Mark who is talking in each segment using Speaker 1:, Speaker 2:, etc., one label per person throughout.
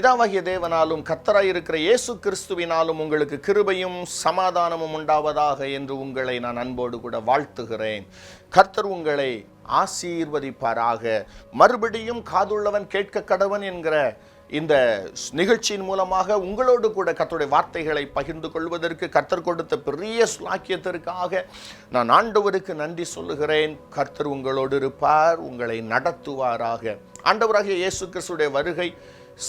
Speaker 1: பிதாவாகிய தேவனாலும் கத்தராயிருக்கிற இயேசு கிறிஸ்துவினாலும் உங்களுக்கு கிருபையும் சமாதானமும் உண்டாவதாக என்று உங்களை நான் அன்போடு கூட வாழ்த்துகிறேன். கர்த்தர் உங்களை ஆசீர்வதிப்பாராக. மறுபடியும் காதுள்ளவன் கேட்க கடவன் என்கிற இந்த நிகழ்ச்சியின் மூலமாக உங்களோடு கூட கத்தருடைய வார்த்தைகளை பகிர்ந்து கொள்வதற்கு கர்த்தர் கொடுத்த பெரிய சுலாக்கியத்திற்காக நான் ஆண்டவருக்கு நன்றி சொல்லுகிறேன். கர்த்தர் உங்களோடு இருப்பார் உங்களை நடத்துவாராக. ஆண்டவராகிய இயேசு கிறிஸ்துடைய வருகை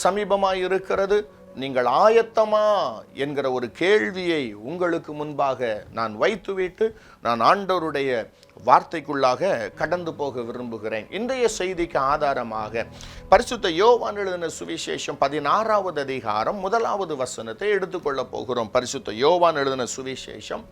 Speaker 1: சமீபமாக இருக்கிறது நீங்கள் ஆயத்தமா என்கிற ஒரு கேள்வியை உங்களுக்கு முன்பாக நான் வைத்துவிட்டு நான் ஆண்டவருடைய வார்த்தைக்குள்ளாக கடந்து போக விரும்புகிறேன். இன்றைய செய்திக்கு ஆதாரமாக பரிசுத்த யோவான் எழுதின சுவிசேஷம் பதினாறாவது அதிகாரம் முதலாவது வசனத்தை எடுத்துக்கொள்ளப் போகிறோம். பரிசுத்த யோவான் எழுதின சுவிசேஷம்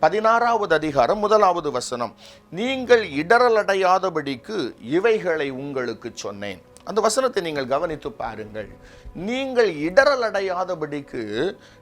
Speaker 1: பதினாறாவது அதிகாரம் முதலாவது வசனம். நீங்கள் இடரலடையாதபடிக்கு இவைகளை உங்களுக்கு சொன்னேன். அந்த வசனத்தை நீங்கள் கவனித்து பாருங்கள். நீங்கள் இடரல் அடையாதபடிக்கு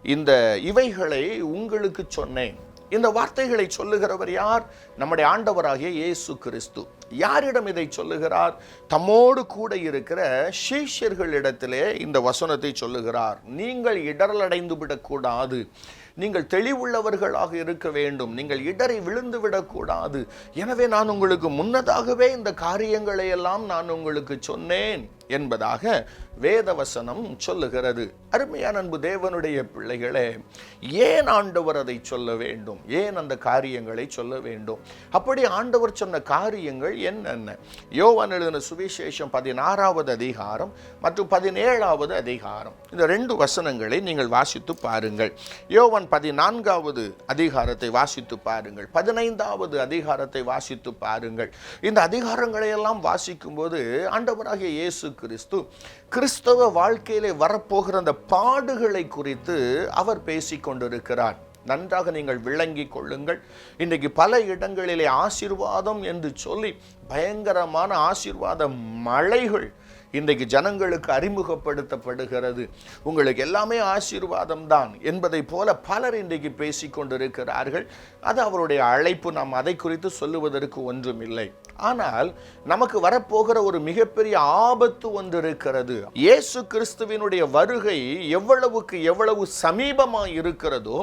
Speaker 1: இந்த இவைகளை உங்களுக்கு சொன்னேன். இந்த வார்த்தைகளை சொல்லுகிறவர் யார்? நம்முடைய ஆண்டவராகிய இயேசு கிறிஸ்து. யாரிடம் இதை சொல்லுகிறார்? தம்மோடு கூட இருக்கிற சீஷர்களிடத்திலே இந்த வசனத்தை சொல்லுகிறார். நீங்கள் இடரல் அடைந்து விடக்கூடாது. நீங்கள் தெளிவுள்ளவர்களாக இருக்க வேண்டும். நீங்கள் இடரை விழுந்து விடக்கூடாது. எனவே நான் உங்களுக்கு முன்னதாகவே இந்த காரியங்களை எல்லாம் நான் உங்களுக்கு சொன்னேன் என்பதாக வேதவசனம் சொல்லுகிறது. அருமையான அன்பு தேவனுடைய பிள்ளைகளே ஏன் ஆண்டவர் அதை சொல்ல வேண்டும்? ஏன் அந்த காரியங்களை சொல்ல வேண்டும்? அப்படி ஆண்டவர் சொன்ன காரியங்கள் என்னென்ன? யோவான் எழுதின சுவிசேஷம் பதினாறாவது அதிகாரம் மற்றும் பதினேழாவது அதிகாரம். இந்த ரெண்டு வசனங்களை நீங்கள் வாசித்து பாருங்கள். யோவான் பதினான்காவது அதிகாரத்தை வாசித்து பாருங்கள். பதினைந்தாவது அதிகாரத்தை வாசித்து பாருங்கள். இந்த அதிகாரங்களை எல்லாம் வாசிக்கும்போது ஆண்டவராகிய இயேசு கிறிஸ்து கிறிஸ்தவ வாழ்க்கையிலே வரப்போகிற அந்த பாடுகளை குறித்து அவர் பேசிக் கொண்டிருக்கிறார். நன்றாக நீங்கள் விளங்கிக் கொள்ளுங்கள். இன்றைக்கு பல இடங்களிலே ஆசீர்வாதம் என்று சொல்லி பயங்கரமான ஆசீர்வாத மழைகள் இன்றைக்கு ஜனங்களுக்கு அறிமுகப்படுத்தப்படுகிறது. உங்களுக்கு எல்லாமே ஆசீர்வாதம் தான் என்பதை போல பலர் இன்றைக்கு பேசிக்கொண்டிருக்கிறார்கள் அது அவருடைய அழைப்பு. நாம் அதை குறித்து சொல்லுவதற்கு ஒன்றும் இல்லை. ஆனால் நமக்கு வரப்போகிற ஒரு மிகப்பெரிய ஆபத்து ஒன்று இருக்கிறது. இயேசு கிறிஸ்துவினுடைய வருகை எவ்வளவுக்கு எவ்வளவு சமீபமாக இருக்கிறதோ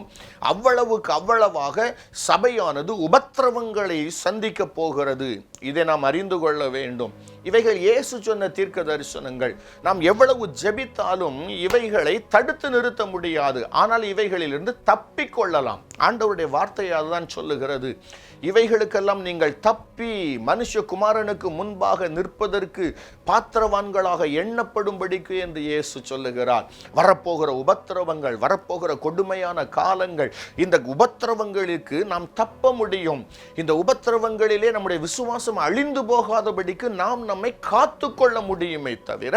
Speaker 1: அவ்வளவுக்கு அவ்வளவாக சபையானது உபத்திரவங்களை சந்திக்க போகிறது. இதை நாம் அறிந்து கொள்ள வேண்டும். இவைகள் இயேசு சொன்ன தீர்க்க தரிசனங்கள் நாம் எவ்வளவு ஜெபித்தாலும் இவைகளை தடுத்து நிறுத்த முடியாது. ஆனால் இவைகளிலிருந்து தப்பிக்கொள்ளலாம் ஆண்டவருடைய வார்த்தையால் தான் சொல்லுகிறது. இவைகளுக்கெல்லாம் நீங்கள் தப்பி மனுஷகுமாரனுக்கு முன்பாக நிற்பதற்கு பாத்திரவான்களாக எண்ணப்படும்படிக்கு என்று இயேசு சொல்லுகிறார். வரப்போகிற உபத்திரவங்கள் வரப்போகிற கொடுமையான காலங்கள் இந்த உபத்திரவங்களுக்கு நாம் தப்ப முடியும். இந்த உபத்திரவங்களிலே நம்முடைய விசுவாசம் அழிந்து போகாதபடிக்கு நாம் நம்மை காத்து கொள்ள முடியுமே தவிர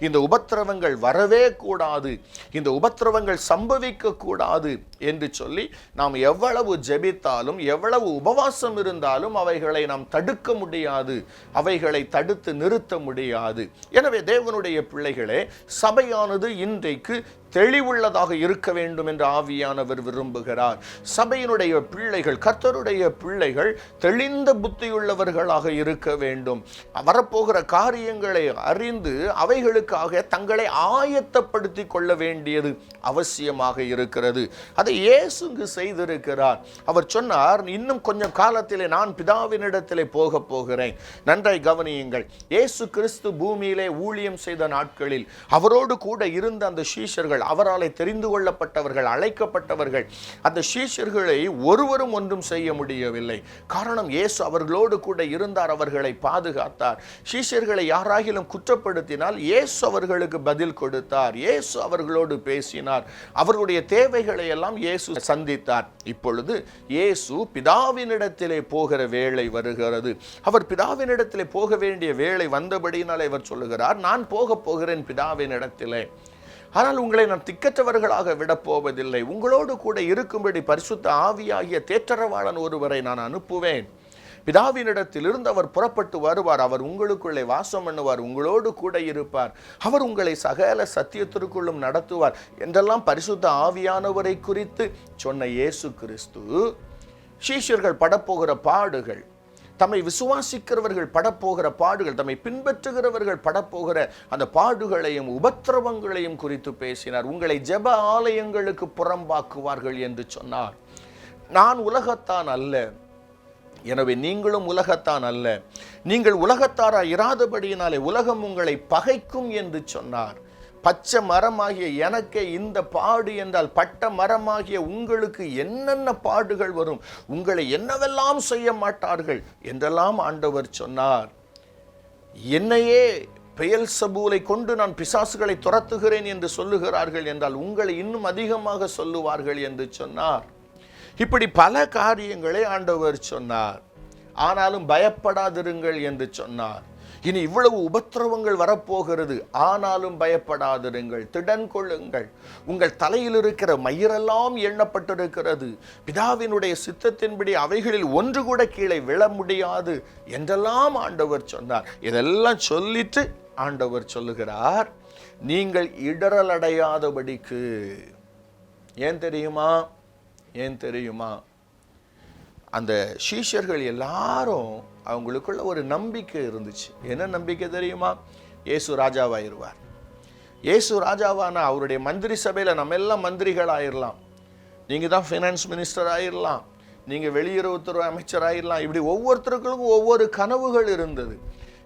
Speaker 1: இந்த உபத்திரவங்கள் வரவே கூடாது இந்த உபத்திரவங்கள் சம்பவிக்க கூடாது என்று சொல்லி நாம் எவ்வளவு ஜெபித்தாலும் எவ்வளவு உப உபவாசம் இருந்தாலும் அவைகளை நாம் தடுக்க முடியாது. அவைகளை தடுத்து நிறுத்த முடியாது. எனவே தேவனுடைய பிள்ளைகளே சபையானது இன்றைக்கு தெளிவுள்ளதாக இருக்க வேண்டும் என்று ஆவியானவர் விரும்புகிறார். சபையினுடைய பிள்ளைகள் கர்த்தருடைய பிள்ளைகள் தெளிந்த புத்தியுள்ளவர்களாக இருக்க வேண்டும். வரப்போகிற காரியங்களை அறிந்து அவைகளுக்காக தங்களை ஆயத்தப்படுத்தி கொள்ள வேண்டியது அவசியமாக இருக்கிறது. அதை இயேசுங்கு செய்திருக்கிறார். அவர் சொன்னார் இன்னும் கொஞ்சம் காலத்திலே நான் பிதாவினிடத்திலே போக போகிறேன். நன்றாய் கவனியுங்கள். இயேசு கிறிஸ்து பூமியிலே ஊழியம் செய்த நாட்களில் அவரோடு கூட இருந்த அந்த சீஷர்கள் அவராலே தெரிந்து கொள்ளப்பட்டவர்கள் அழைக்கப்பட்டவர்கள் அந்த சீஷர்களை ஒருவரும் ஒன்றும் செய்ய முடியவில்லை. காரணம் இயேசு அவர்களோடு கூட இருந்தார் அவர்களை பாதுகாத்தார். சீஷர்களை யாராகிலும் குற்றப்படுத்தினால் இயேசு அவர்களுக்கு பதில் கொடுத்தார் இயேசு அவர்களோடு பேசினார். அவர்களுடைய தேவைகளை எல்லாம் இயேசு சந்தித்தார். இப்பொழுது இயேசு பிதாவினிடத்திலே போகிற வேளை வருகிறது. அவர் பிதாவினிடத்திலே போக வேண்டிய வேளை வந்தபடியினால் இவர் சொல்லுகிறார் நான் போக போகிறேன் பிதாவினிடத்திலே. ஆனால் உங்களை நான் திக்கற்றவர்களாக விடப் போவதில்லை உங்களோடு கூட இருக்கும்படி பரிசுத்த ஆவியாகிய தேற்றரவாளன் ஒருவரை நான் அனுப்புவேன். பிதாவினிடத்திலிருந்து அவர் புறப்பட்டு வருவார். அவர் உங்களுக்குள்ளே வாசம் பண்ணுவார். உங்களோடு கூட இருப்பார். அவர் உங்களை சகல சத்தியத்திற்குள்ளும் நடத்துவார். என்றெல்லாம் பரிசுத்த ஆவியானவரை குறித்து சொன்ன இயேசு கிறிஸ்து சீஷர்கள் படப்போகிற பாடுகள். தம்மை விசுவாசிக்கிறவர்கள் படப்போகிற பாடுகள் தம்மை பின்பற்றுகிறவர்கள் படப்போகிற அந்த பாடுகளையும் உபத்திரவங்களையும் குறித்து பேசினார். உங்களை ஜெப ஆலயங்களுக்கு புறம்பாக்குவார்கள் என்று சொன்னார். நான் உலகத்தான் அல்ல. எனவே நீங்களும் உலகத்தான் அல்ல. நீங்கள் உலகத்தாரா இராதபடியினாலே உலகம் உங்களை பகைக்கும் என்று சொன்னார். பச்சை மரமாகிய எனக்கே இந்த பாடு என்றால் பட்ட மரமாகிய உங்களுக்கு என்னென்ன பாடுகள் வரும்? உங்களை என்னவெல்லாம் செய்ய மாட்டார்கள்? என்றெல்லாம் ஆண்டவர் சொன்னார். என்னையே பெயல் சபூலை கொண்டு நான் பிசாசுகளை துரத்துகிறேன் என்று சொல்லுகிறார்கள் என்றால் உங்களை இன்னும் அதிகமாக சொல்லுவார்கள் என்று சொன்னார். இப்படி பல காரியங்களை ஆண்டவர் சொன்னார். ஆனாலும் பயப்படாதிருங்கள் என்று சொன்னார். இனி இவ்வளவு உபத்திரவங்கள் வரப்போகிறது. ஆனாலும் பயப்படாதிருங்கள் திடன் கொள்ளுங்கள் உங்கள் தலையில் இருக்கிற மயிரெல்லாம் எண்ணப்பட்டிருக்கிறது. பிதாவினுடைய சித்தத்தின்படி அவைகளில் ஒன்று கூட கீழே விழ முடியாது என்றெல்லாம் ஆண்டவர் சொன்னார். இதெல்லாம் சொல்லிட்டு ஆண்டவர் சொல்லுகிறார் நீங்கள் இடரலடையாதபடிக்கு ஏன் தெரியுமா? ஏன் தெரியுமா? அந்த சீஷர்கள் எல்லாரும் அவங்களுக்குள்ள ஒரு நம்பிக்கை இருந்துச்சு. என்ன நம்பிக்கை தெரியுமா? இயேசு ராஜாவாயிருவார். இயேசு ராஜாவானா அவருடைய மந்திரி சபையில் நம்ம எல்லாம் மந்திரிகள் ஆயிரலாம் நீங்கள் தான் ஃபினான்ஸ் மினிஸ்டர் ஆயிரலாம். நீங்கள் வெளியுறவுத்துறை அமைச்சர் ஆயிடலாம் இப்படி ஒவ்வொருத்தருக்கும் ஒவ்வொரு கனவுகள் இருந்தது.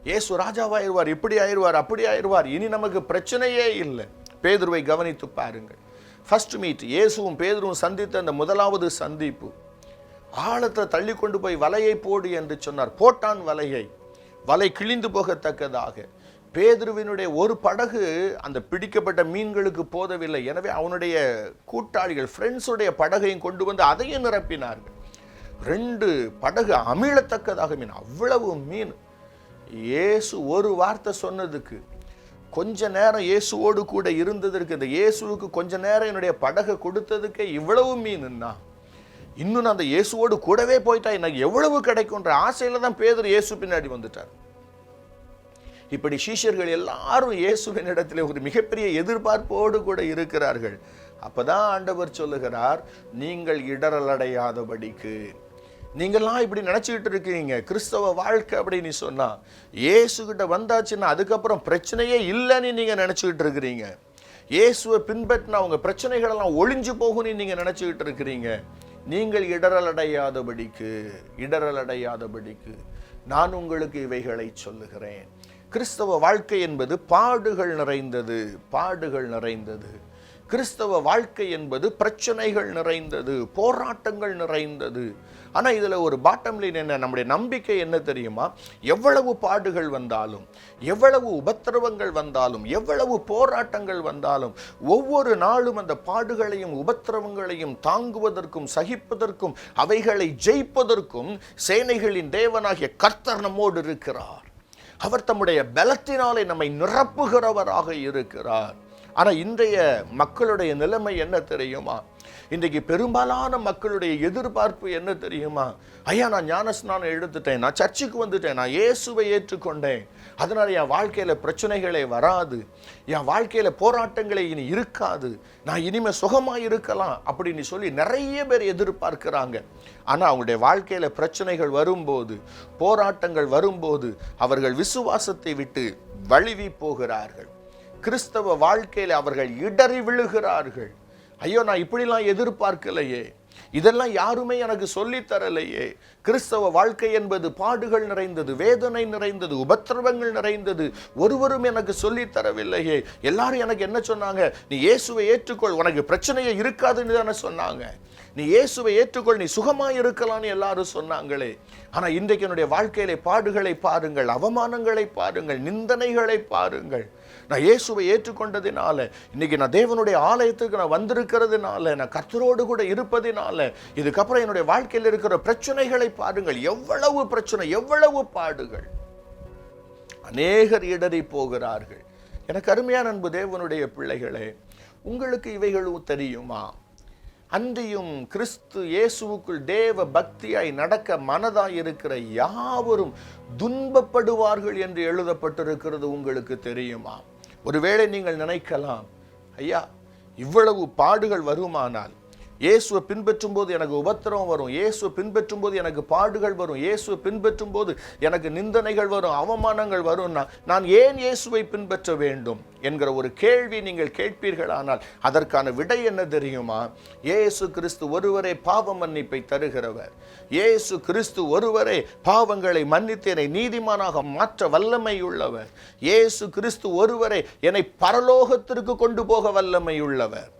Speaker 1: இயேசு ராஜாவாயிருவார் இப்படி ஆயிடுவார் அப்படி ஆயிடுவார் இனி நமக்கு பிரச்சனையே இல்லை. பேதுருவை கவனித்து பாருங்கள். ஃபஸ்ட் மீட் இயேசுவும் பேதுருவும் சந்தித்த அந்த முதலாவது சந்திப்பு. ஆழத்தை தள்ளி கொண்டு போய் வலையை போடு என்று சொன்னார். போட்டான் வலையை. வலை கிழிந்து போகத்தக்கதாக. பேதுருவினுடைய ஒரு படகு அந்த பிடிக்கப்பட்ட மீன்களுக்கு போதவில்லை. எனவே அவனுடைய கூட்டாளிகள் ஃப்ரெண்ட்ஸுடைய படகையும் கொண்டு வந்து அதையும் நிரப்பினார்கள். ரெண்டு படகு அமிழத்தக்கதாக மீன் அவ்வளவு மீன். இயேசு ஒரு வார்த்தை சொன்னதுக்கு கொஞ்ச நேரம் இயேசுவோடு கூட இருந்ததற்கு இந்த இயேசுவுக்கு கொஞ்ச நேரம் என்னுடைய படகை கொடுத்ததுக்கே இவ்வளவு மீனுன்னா இன்னும் நான் அந்த இயேசுவோடு கூடவே போயிட்டா எனக்கு எவ்வளவு கிடைக்கும்ன்ற ஆசையில தான் பேதர் இயேசு பின்னாடி வந்துட்டார். இப்படி சீஷர்கள் எல்லாரும் இயேசுவின் இடத்துல ஒரு மிகப்பெரிய எதிர்பார்ப்போடு கூட இருக்கிறார்கள். அப்போதான் ஆண்டவர் சொல்லுகிறார் நீங்கள் இடரலடையாதபடிக்கு நீங்கள்லாம் இப்படி நினச்சிக்கிட்டு இருக்கிறீங்க கிறிஸ்தவ வாழ்க்கை அப்படின்னு சொன்னால் இயேசுகிட்ட வந்தாச்சுன்னா அதுக்கப்புறம் பிரச்சனையே இல்லைன்னு நீங்கள் நினச்சிக்கிட்டு இருக்கிறீங்க. இயேசுவை பின்பற்றினா அவங்க பிரச்சனைகளெல்லாம் ஒழிஞ்சு ஒளிஞ்சு போகும்னு நீங்கள் நினச்சிக்கிட்டு இருக்கிறீங்க. நீங்கள் இடரலடையாதபடிக்கு இடரலடையாதபடிக்கு நான் உங்களுக்கு இவைகளை சொல்லுகிறேன். கிறிஸ்தவ வாழ்க்கை என்பது பாடுகள் நிறைந்தது பாடுகள் நிறைந்தது. கிறிஸ்தவ வாழ்க்கை என்பது பிரச்சனைகள் நிறைந்தது போராட்டங்கள் நிறைந்தது. ஆனால் இதில் ஒரு பாட்டம் லைன் என்ன? நம்முடைய நம்பிக்கை என்ன தெரியுமா? எவ்வளவு பாடுகள் வந்தாலும் எவ்வளவு உபத்திரவங்கள் வந்தாலும் எவ்வளவு போராட்டங்கள் வந்தாலும் ஒவ்வொரு நாளும் அந்த பாடுகளையும் உபத்திரவங்களையும் தாங்குவதற்கும் சகிப்பதற்கும் அவைகளை ஜெயிப்பதற்கும் சேனைகளின் தேவனாகிய கர்த்தர் நம்மோடு இருக்கிறார். அவர் தம்முடைய பலத்தினாலே நம்மை நிரப்புகிறவராக இருக்கிறார். ஆனால் இன்றைய மக்களுடைய நிலைமை என்ன தெரியுமா? இன்றைக்கு பெரும்பாலான மக்களுடைய எதிர்பார்ப்பு என்ன தெரியுமா? ஐயா நான் ஞானஸ்நானம் எடுத்துட்டேன் நான் சர்ச்சுக்கு வந்துட்டேன் நான் இயேசுவை ஏற்றுக்கொண்டேன். அதனால் என் வாழ்க்கையில் பிரச்சனைகளே வராது. என் வாழ்க்கையில் போராட்டங்களே இனி இருக்காது. நான் இனிமேல் சுகமாக இருக்கலாம் அப்படின்னு சொல்லி நிறைய பேர் எதிர்பார்க்கிறாங்க. ஆனால் அவங்களுடைய வாழ்க்கையில் பிரச்சனைகள் வரும்போது போராட்டங்கள் வரும்போது அவர்கள் விசுவாசத்தை விட்டு வழுவி போகிறார்கள். கிறிஸ்தவ வாழ்க்கையில் அவர்கள் இடறி விழுகிறார்கள். ஐயோ நான் இப்படிலாம் எதிர்பார்க்கலையே. இதெல்லாம் யாருமே எனக்கு சொல்லித் தரலையே. கிறிஸ்தவ வாழ்க்கை என்பது பாடுகள் நிறைந்தது வேதனை நிறைந்தது உபத்திரவங்கள் நிறைந்தது. ஒருவரும் எனக்கு சொல்லித் தரவில்லையே. எல்லாரும் எனக்கு என்ன சொன்னாங்க? நீ இயேசுவை ஏற்றுக்கொள் உனக்கு பிரச்சனையே இருக்காதுன்னு தானே சொன்னாங்க. நீ இயேசுவை ஏற்றுக்கொள் நீ சுகமாக இருக்கலாம்னு எல்லாரும் சொன்னாங்களே. ஆனால் இன்றைக்கு என்னுடைய வாழ்க்கையிலே பாடுகளை பாருங்கள் அவமானங்களை பாருங்கள் நிந்தனைகளை பாருங்கள். நான் இயேசுவை ஏற்றுக்கொண்டதினால இன்றைக்கி நான் தேவனுடைய ஆலயத்துக்கு நான் வந்திருக்கிறதுனால நான் கர்த்தரோடு கூட இருப்பதினால இதுக்கப்புறம் என்னுடைய வாழ்க்கையில் இருக்கிற பிரச்சனைகளை பாருங்கள். எவ்வளவு பிரச்சனை எவ்வளவு பாடுகள். அநேகர் இடறி போகிறார்கள். எனக்கு அருமையான அன்பு தேவனுடைய பிள்ளைகளே உங்களுக்கு இவைகளும் தெரியுமா? அன்றியும் கிறிஸ்து இயேசுவுக்குள் தேவ பக்தியாய் நடக்க மனதாய் இருக்கிற யாவரும் துன்பப்படுவார்கள் என்று எழுதப்பட்டிருக்கிறது. உங்களுக்கு தெரியுமா? ஒருவேளை நீங்கள் நினைக்கலாம் ஐயா இவ்வளவு பாடுகள் வருமானால் இயேசுவை பின்பற்றும் போது எனக்கு உபத்திரம் வரும். இயேசுவை பின்பற்றும் போது எனக்கு பாடுகள் வரும். இயேசுவை பின்பற்றும் போது எனக்கு நிந்தனைகள் வரும் அவமானங்கள் வரும்னா நான் நான் ஏன் இயேசுவை பின்பற்ற வேண்டும் என்கிற ஒரு கேள்வி நீங்கள் கேட்பீர்களானால் அதற்கான விடை என்ன தெரியுமா? இயேசு கிறிஸ்து ஒருவரே பாவ மன்னிப்பை தருகிறவர். இயேசு கிறிஸ்து ஒருவரே பாவங்களை மன்னித்தேனை நீதிமானாக மாற்ற வல்லமை உள்ளவர். இயேசு கிறிஸ்து ஒருவரே என்னை பரலோகத்திற்கு கொண்டு போக வல்லமை உள்ளவர்.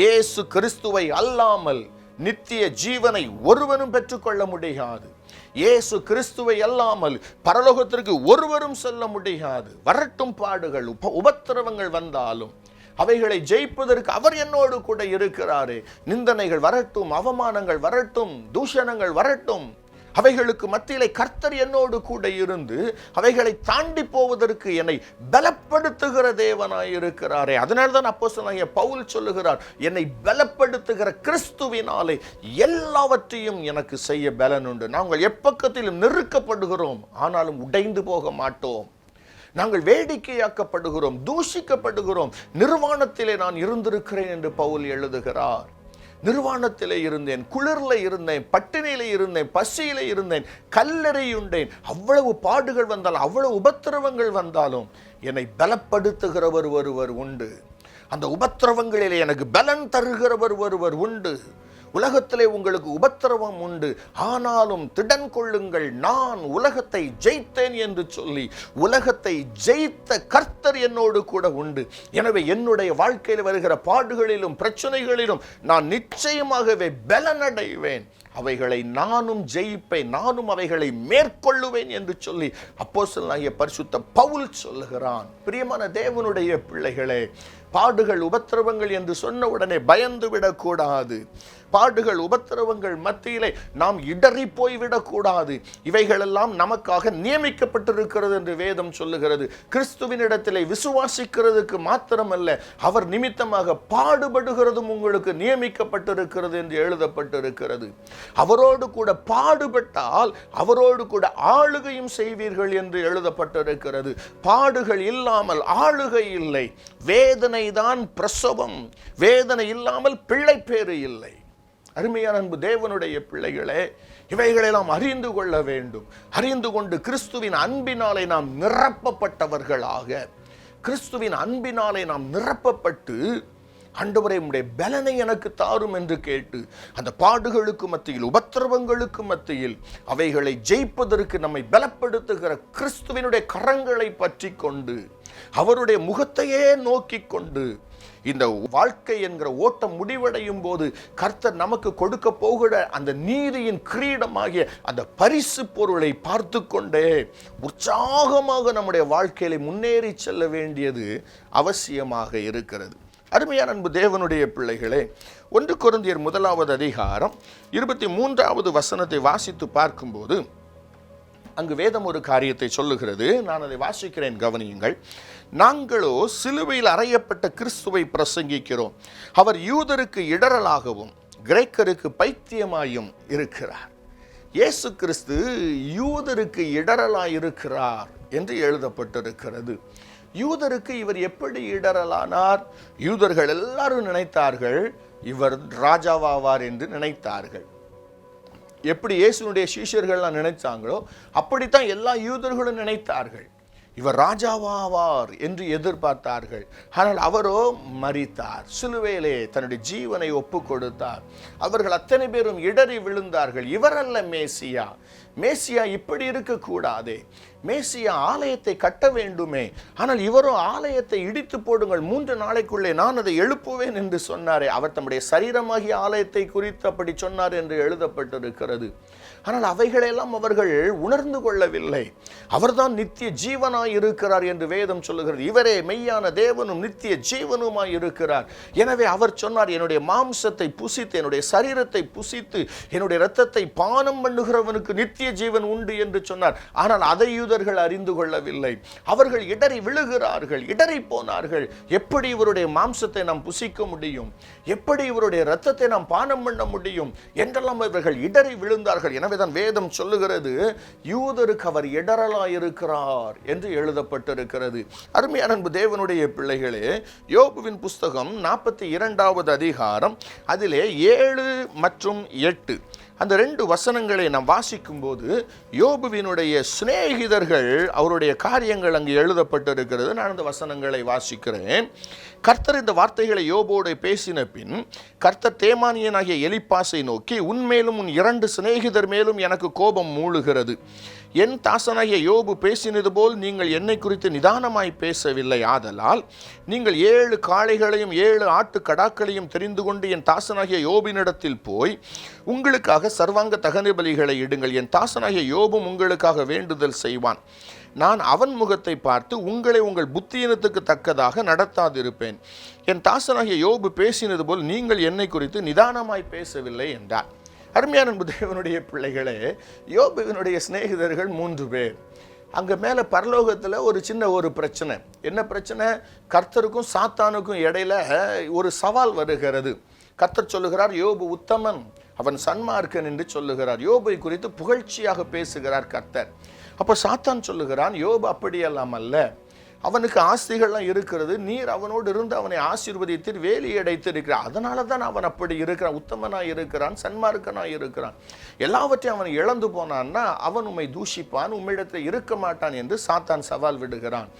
Speaker 1: இயேசு கிறிஸ்துவை அல்லாமல் நித்திய ஜீவனை ஒருவனும் பெற்றுக்கொள்ள முடியாது. இயேசு கிறிஸ்துவை அல்லாமல் பரலோகத்திற்கு ஒருவரும் செல்ல முடியாது. வரட்டும் பாடுகள் உப உபத்திரவங்கள் வந்தாலும் அவைகளை ஜெயிப்பதற்கு அவர் என்னோடு கூட இருக்கிறாரே. நிந்தனைகள் வரட்டும் அவமானங்கள் வரட்டும் தூஷணங்கள் வரட்டும். அவைகளுக்கு மத்தியிலே கர்த்தர் என்னோடு கூட இருந்து அவைகளை தாண்டி போவதற்கு என்னை பலப்படுத்துகிற தேவனாய் இருக்கிறாரே. அதனால்தான் அப்போ சொன்னாங்க பவுல் சொல்லுகிறார் என்னை பலப்படுத்துகிற கிறிஸ்துவினாலே எல்லாவற்றையும் எனக்கு செய்ய பலன் உண்டு. நாங்கள் எப்பக்கத்திலும் நெருக்கப்படுகிறோம் ஆனாலும் உடைந்து போக மாட்டோம். நாங்கள் வேடிக்கையாக்கப்படுகிறோம் தூஷிக்கப்படுகிறோம். நிர்வாணத்திலே நான் இருந்திருக்கிறேன் என்று பவுல் எழுதுகிறார். நிர்வாணத்திலே இருந்தேன் குளிரில் இருந்தேன் பட்டினியில் இருந்தேன் பசியில் இருந்தேன் கல்லறையுண்டேன். அவ்வளவு பாடுகள் வந்தாலும் அவ்வளவு உபத்திரவங்கள் வந்தாலும் என்னை பலப்படுத்துகிறவர் ஒருவர் உண்டு. அந்த உபத்திரவங்களிலே எனக்கு பலன் தருகிறவர் ஒருவர் உண்டு. உலகத்திலே உங்களுக்கு உபத்திரவம் உண்டு. ஆனாலும் திடன் கொள்ளுங்கள் நான் உலகத்தை ஜெயித்தேன் என்று சொல்லி உலகத்தை ஜெயித்த கர்த்தர் என்னோடு கூட உண்டு. எனவே என்னுடைய வாழ்க்கையில் வருகிற பாடுகளிலும் பிரச்சனைகளிலும் நான் நிச்சயமாகவே பலனடைவேன். அவைகளை நானும் ஜெயிப்பேன் நானும் அவைகளை மேற்கொள்ளுவேன் என்று சொல்லி அப்போஸ்தலனாகிய பரிசுத்த பவுல் சொல்லுகிறான். பிரியமான தேவனுடைய பிள்ளைகளே பாடுகள் உபத்திரவங்கள் என்று சொன்ன உடனே பயந்து விடக்கூடாது. பாடுகள் உபத்திரவங்கள் மத்தியிலே நாம் இடறி போய்விடக்கூடாது இவைகளெல்லாம் நமக்காக நியமிக்கப்பட்டிருக்கிறது என்று வேதம் சொல்லுகிறது. கிறிஸ்துவினிடத்திலே விசுவாசிக்கிறதுக்கு மாத்திரமல்ல அவர் நிமித்தமாக பாடுபடுகிறதும் உங்களுக்கு நியமிக்கப்பட்டிருக்கிறது என்று எழுதப்பட்டிருக்கிறது. அவரோடு கூட பாடுபட்டால் அவரோடு கூட ஆளுகையும் செய்வீர்கள் என்று எழுதப்பட்டிருக்கிறது. பாடுகள் இல்லாமல் ஆளுகை இல்லை. வேதனை வேதனைதான் பிரசவம். வேதனை இல்லாமல் பிள்ளை பேறு இல்லை. அருமையான அன்பு தேவனுடைய பிள்ளைகளே இவைகளெல்லாம் அறிந்து கொள்ள வேண்டும். அறிந்து கொண்டு கிறிஸ்துவின் அன்பினாலே நாம் நிரப்பப்பட்டவர்களாக. கிறிஸ்துவின் அன்பினாலே நாம் நிரப்பப்பட்டு ஆண்டவரே உடைய பலனை எனக்கு தாரும் என்று கேட்டு அந்த பாடுகளுக்கு மத்தியில் உபத்திரவங்களுக்கு மத்தியில் அவைகளை ஜெயிப்பதற்கு நம்மை பலப்படுத்துகிற கிறிஸ்துவினுடைய கரங்களை பற்றி கொண்டு அவருடைய முகத்தையே நோக்கி கொண்டு இந்த வாழ்க்கை என்கிற ஓட்டம் முடிவடையும் போது கர்த்தர் நமக்கு கொடுக்க போகிற அந்த நீதியின் கிரீடமாகிய அந்த பரிசு பொருளை பார்த்து கொண்டே உற்சாகமாக நம்முடைய வாழ்க்கையில முன்னேறி செல்ல வேண்டியது அவசியமாக இருக்கிறது. அருமையான அன்பு தேவனுடைய பிள்ளைகளே ஒன்று குருந்தியர் முதலாவது அதிகாரம் இருபத்தி மூன்றாவது வசனத்தை வாசித்து பார்க்கும்போது அங்கு வேதம் ஒரு காரியத்தை சொல்லுகிறது. நான் அதை வாசிக்கிறேன் கவனியுங்கள். நாங்களோ சிலுவையில் அறையப்பட்ட கிறிஸ்துவை பிரசங்கிக்கிறோம். அவர் யூதருக்கு இடரலாகவும் கிரேக்கருக்கு பைத்தியமாயும் இருக்கிறார். இயேசு கிறிஸ்து யூதருக்கு இடரலாய் இருக்கிறார் என்று எழுதப்பட்டிருக்கிறது. யூதருக்கு இவர் எப்படி இடரலானார் யூதர்கள் எல்லாரும் நினைத்தார்கள் இவர் ராஜாவாவார் என்று நினைத்தார்கள். எப்படி இயேசுனுடைய சீஷர்கள்லாம் நினைச்சாங்களோ அப்படித்தான் எல்லா யூதர்களும் நினைத்தார்கள். இவர் ராஜாவாவார் என்று எதிர்பார்த்தார்கள். ஆனால் அவரோ மறித்தார் சிலுவையிலே தன்னுடைய ஜீவனை ஒப்பு கொடுத்தார் அவர்கள் அத்தனை பேரும் இடறி விழுந்தார்கள். இவரல்ல மேசியா. மேசியா இப்படி இருக்கக்கூடாதே. மேசியா ஆலயத்தை கட்ட வேண்டுமே. ஆனால் இவரும் ஆலயத்தை இடித்து போடுங்கள். மூன்று நாளைக்குள்ளே நான் அதை எழுப்புவேன் என்று சொன்னாரே. அவர் தம்முடைய சரீரமாகிய ஆலயத்தை குறித்து அப்படி சொன்னார் என்று எழுதப்பட்டிருக்கிறது. ஆனால் அவைகளெல்லாம் அவர்கள் உணர்ந்து கொள்ளவில்லை. அவர்தான் நித்திய ஜீவனாய் இருக்கிறார் என்று வேதம் சொல்லுகிறது. இவரே மெய்யான தேவனும் நித்திய ஜீவனுமாய் இருக்கிறார். எனவே அவர் சொன்னார் என்னுடைய மாம்சத்தை புசித்து என்னுடைய சரீரத்தை புசித்து என்னுடைய இரத்தத்தை பானம் பண்ணுகிறவனுக்கு நித்திய ஜீவன் உண்டு என்று சொன்னார். ஆனால் அதை யூதர்கள் அறிந்து கொள்ளவில்லை. அவர்கள் இடறி விழுகிறார்கள் இடறி போனார்கள். எப்படி இவருடைய மாம்சத்தை நாம் புசிக்க முடியும்? எப்படி இவருடைய இரத்தத்தை நாம் பானம் பண்ண முடியும்? என்றெல்லாம் இவர்கள் இடறி விழுந்தார்கள். எனவே தான் வேதம் சொல்லுகிறது யூதருக்கு அவர் இடரலாயிருக்கிறார் என்று எழுதப்பட்டிருக்கிறது. அருமையான அன்பு தேவனுடைய பிள்ளைகளே யோபுவின் புஸ்தகம் நாற்பத்தி இரண்டாவது அதிகாரம் அதிலே ஏழு மற்றும் எட்டு. அந்த ரெண்டு வசனங்களை நாம் வாசிக்கும்போது யோபுவினுடைய சிநேகிதர்கள் அவருடைய காரியங்கள் அங்கு எழுதப்பட்டிருக்கிறது. நான் அந்த வசனங்களை வாசிக்கிறேன். கர்த்தர் இந்த வார்த்தைகளை யோபோடு பேசின பின் கர்த்தர் தேமானியனாகிய எலிப்பாசை நோக்கி உன்மேலும் உன் இரண்டு சிநேகிதர் மேலும் எனக்கு கோபம் மூழுகிறது என் தாசனாகிய யோபு பேசினது போல் நீங்கள் என்னை குறித்து நிதானமாய் பேசவில்லை. ஆதலால் நீங்கள் ஏழு காளைகளையும் ஏழு ஆட்டு கடாக்களையும் தெரிந்து கொண்டு என் தாசனாகிய யோபினிடத்தில் போய் உங்களுக்காக சர்வாங்க தகன பலிகளை இடுங்கள். என் தாசனாகிய யோபும் உங்களுக்காக வேண்டுதல் செய்வான். நான் அவன் முகத்தை பார்த்து உங்களை உங்கள் புத்தியினத்துக்கு தக்கதாக நடத்தாதிருப்பேன். என் தாசனாகிய யோபு பேசினது போல் நீங்கள் என்னை குறித்து நிதானமாய் பேசவில்லை என்றார். அருமையான அன்பு தேவனுடைய பிள்ளைகளே யோபுவினுடைய சிநேகிதர்கள் மூன்று பேர். அங்கே மேலே பரலோகத்தில் ஒரு சின்ன ஒரு பிரச்சனை. என்ன பிரச்சனை? கர்த்தருக்கும் சாத்தானுக்கும் இடையில ஒரு சவால் வருகிறது. கர்த்தர் சொல்லுகிறார் யோபு உத்தமன் அவன் சன்மார்க்கன் என்று சொல்லுகிறார். யோபை குறித்து புகழ்ச்சியாக பேசுகிறார் கர்த்தர். அப்போ சாத்தான் சொல்லுகிறான் யோபு அப்படியெல்லாம் அல்ல. அவனுக்கு ஆஸ்திகள்லாம் இருக்கிறது. நீர் அவனோடு இருந்து அவனை ஆசீர்வதித்து வேலி அடைத்து இருக்கிறார் அதனால தான் அவன் அப்படி இருக்கிறான். உத்தமனாக இருக்கிறான் சன்மார்க்கனாக இருக்கிறான். எல்லாவற்றையும் அவன் இழந்து போனான்னா அவன் உம்மை தூஷிப்பான் உம்மிடத்தில் இருக்க மாட்டான் என்று சாத்தான் சவால் விடுகிறான்.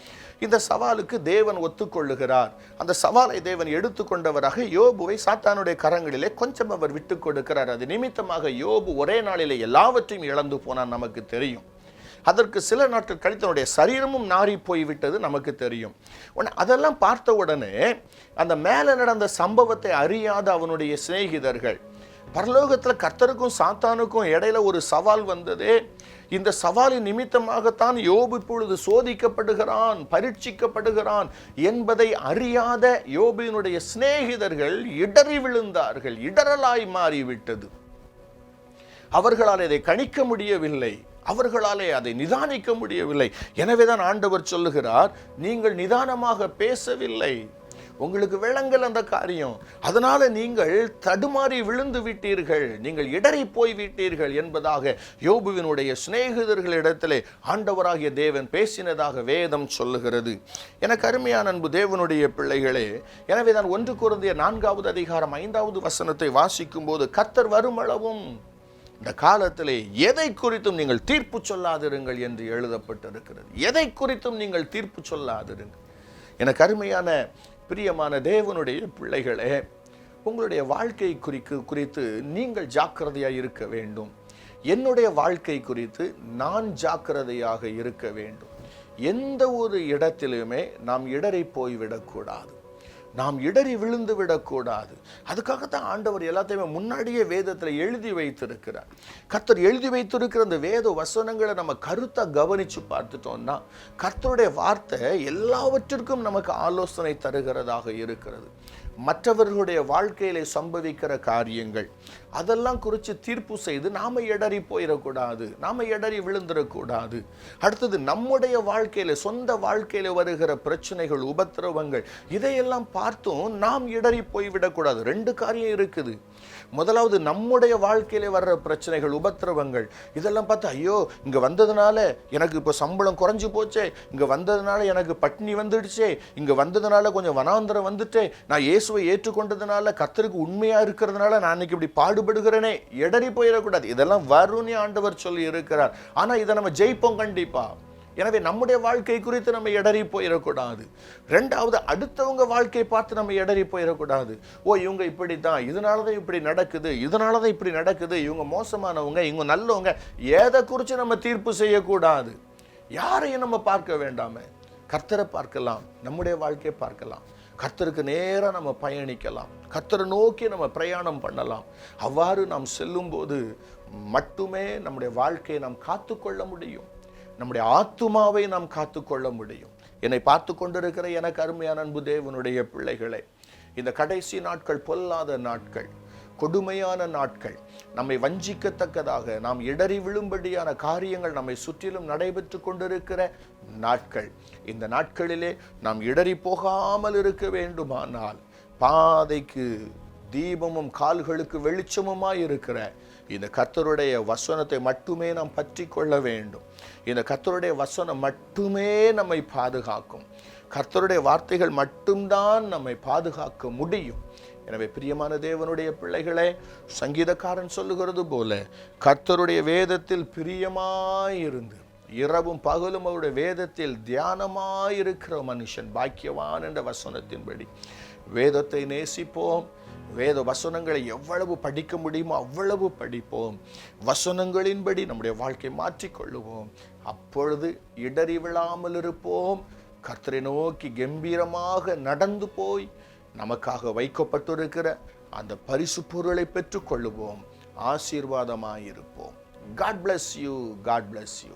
Speaker 1: இந்த சவாலுக்கு தேவன் ஒத்துக்கொள்ளுகிறார். அந்த சவாலை தேவன் எடுத்துக்கொண்டவராக யோபுவை சாத்தானுடைய கரங்களிலே கொஞ்சம் அவர் விட்டு கொடுக்கிறார். அது நிமித்தமாக யோபு ஒரே நாளிலே எல்லாவற்றையும் இழந்து போனான் நமக்கு தெரியும். அதற்கு சில நாட்கள் கழித்து அவனுடைய சரீரமும் நாறி போய்விட்டது நமக்கு தெரியும். உடனே அதெல்லாம் பார்த்த உடனே அந்த மேலே நடந்த சம்பவத்தை அறியாத அவனுடைய சிநேகிதர்கள் பரலோகத்தில் கர்த்தருக்கும் சாத்தானுக்கும் இடையில ஒரு சவால் வந்தது. இந்த சவாலின் நிமித்தமாகத்தான் யோபு இப்பொழுது சோதிக்கப்படுகிறான் பரீட்சிக்கப்படுகிறான் என்பதை அறியாத யோபியினுடைய சிநேகிதர்கள் இடறி விழுந்தார்கள் இடரலாய் மாறிவிட்டது. அவர்களால் இதை கணிக்க முடியவில்லை. அவர்களாலே அதை நிதானிக்க முடியவில்லை. எனவேதான் ஆண்டவர் சொல்லுகிறார் நீங்கள் நிதானமாக பேசவில்லை. உங்களுக்கு விளங்கல் அந்த காரியம். அதனால நீங்கள் தடுமாறி விழுந்து விட்டீர்கள். நீங்கள் இடறி போய் விட்டீர்கள் என்பதாக யோபுவினுடைய சிநேகிதர்களிடத்திலே ஆண்டவராகிய தேவன் பேசினதாக வேதம் சொல்லுகிறது. எனக்கு அருமையான அன்பு தேவனுடைய பிள்ளைகளே எனவே தான் ஒன்று குறந்திய நான்காவது அதிகாரம் ஐந்தாவது வசனத்தை வாசிக்கும் போது கத்தர் வருமளவும் இந்த காலத்திலே எதை குறித்தும் நீங்கள் தீர்ப்பு சொல்லாதிருங்கள் என்று எழுதப்பட்டிருக்கிறது. எதை குறித்தும் நீங்கள் தீர்ப்பு சொல்லாதிருங்கள். எனக்கு அருமையான பிரியமான தேவனுடைய பிள்ளைகளே உங்களுடைய வாழ்க்கை குறிக்கு குறித்து நீங்கள் ஜாக்கிரதையாக இருக்க வேண்டும். என்னுடைய வாழ்க்கை குறித்து நான் ஜாக்கிரதையாக இருக்க வேண்டும். எந்த ஒரு இடத்திலுமே நாம் இடரை போய்விடக்கூடாது. நாம் இடறி விழுந்து விடக்கூடாது. அதுக்காகத்தான் ஆண்டவர் எல்லாத்தையுமே முன்னாடியே வேதத்தில் எழுதி வைத்திருக்கிறார். கர்த்தர் எழுதி வைத்திருக்கிற அந்த வேத வசனங்களை நம்ம கருத்தாக கவனித்து பார்த்துட்டோம்னா கர்த்தருடைய வார்த்தை எல்லாவற்றிற்கும் நமக்கு ஆலோசனை தருகிறதாக இருக்கிறது. மற்றவர்களுடைய வாழ்க்கையில் சம்பவிக்கிற காரியங்கள் அதெல்லாம் குறித்து தீர்ப்பு செய்து நாம இடறி போயிடக்கூடாது நாம் எடறி விழுந்துடக்கூடாது அடுத்தது நம்முடைய வாழ்க்கையில் சொந்த வாழ்க்கையில் வருகிற பிரச்சனைகள் உபத்திரவங்கள் இதையெல்லாம் பார்த்தும் நாம் இடறி போய்விடக்கூடாது. ரெண்டு காரியம் இருக்குது. முதலாவது நம்முடைய வாழ்க்கையில வர்ற பிரச்சனைகள் உபத்திரவங்கள் இதெல்லாம் பார்த்து ஐயோ இங்கே வந்ததுனால எனக்கு இப்போ சம்பளம் குறைஞ்சு போச்சே இங்கே வந்ததுனால எனக்கு பட்னி வந்துடுச்சே இங்கே வந்ததுனால கொஞ்சம் வனாந்தரம் வந்துட்டே நான் இயேசுவை ஏற்றுக்கொண்டதுனால கத்தருக்கு உண்மையாக இருக்கிறதுனால நான் இன்னைக்கு இப்படி பாடுபடுகிறேனே இடறி போயிடக்கூடாது. இதெல்லாம் வரும்னு ஆண்டவர் சொல்லி இருக்கிறார். ஆனால் இதை நம்ம ஜெயிப்போம் கண்டிப்பாக எனவே நம்முடைய வாழ்க்கை குறித்து நம்ம இடறி போயிடக்கூடாது ரெண்டாவது அடுத்தவங்க வாழ்க்கையை பார்த்து நம்ம இடறி போயிடக்கூடாது ஓ இவங்க இப்படி தான் இதனால தான் இப்படி நடக்குது இதனால தான் இப்படி நடக்குது இவங்க மோசமானவங்க இவங்க நல்லவங்க எதை குறித்து நம்ம தீர்ப்பு செய்யக்கூடாது? யாரையும் நம்ம பார்க்க வேண்டாமே. கர்த்தரை பார்க்கலாம் நம்முடைய வாழ்க்கையை பார்க்கலாம். கர்த்தருக்கு நேராக நம்ம பயணிக்கலாம். கர்த்தரை நோக்கி நம்ம பிரயாணம் பண்ணலாம். அவ்வாறு நாம் செல்லும்போது மட்டுமே நம்முடைய வாழ்க்கையை நாம் காத்துக்கொள்ள முடியும். நம்முடைய ஆத்துமாவை நாம் காத்துக்கொள்ள முடியும். என்னை பார்த்து கொண்டிருக்கிற எனக்கு அருமையான அன்பு தேவனுடைய பிள்ளைகளை இந்த கடைசி நாட்கள் பொல்லாத நாட்கள் கொடுமையான நாட்கள் நம்மை வஞ்சிக்கத்தக்கதாக நாம் இடறி விழும்படியான காரியங்கள் நம்மை சுற்றிலும் நடைபெற்று கொண்டிருக்கிற நாட்கள். இந்த நாட்களிலே நாம் இடறி போகாமல் இருக்க வேண்டுமானால் பாதைக்கு தீபமும் கால்களுக்கு வெளிச்சமுமாய் இருக்கிற இந்த கர்த்தருடைய வசனத்தை மட்டுமே நாம் பற்றி கொள்ள வேண்டும். இந்த கர்த்தருடைய வசனம் மட்டுமே நம்மை பாதுகாக்கும். கர்த்தருடைய வார்த்தைகள் மட்டும்தான் நம்மை பாதுகாக்க முடியும். எனவே பிரியமான தேவனுடைய பிள்ளைகளே சங்கீதக்காரன் சொல்லுகிறது போல கர்த்தருடைய வேதத்தில் பிரியமாயிருந்து இரவும் பகலும் அவருடைய வேதத்தில் தியானமாயிருக்கிற மனுஷன் பாக்கியவான் என்ற வசனத்தின்படி. வேதத்தை நேசிப்போம் வேத வசனங்களை எவ்வளவு படிக்க முடியுமோ அவ்வளவு படிப்போம். வசனங்களின்படி நம்முடைய வாழ்க்கை மாற்றிக்கொள்ளுவோம். அப்பொழுது இடறி விழாமல் இருப்போம். கர்த்தரை நோக்கி கம்பீரமாக நடந்து போய் நமக்காக வைக்கப்பட்டிருக்கிற அந்த பரிசு பொருளை பெற்றுக்கொள்ளுவோம். ஆசீர்வாதமாயிருப்போம். God bless you God bless you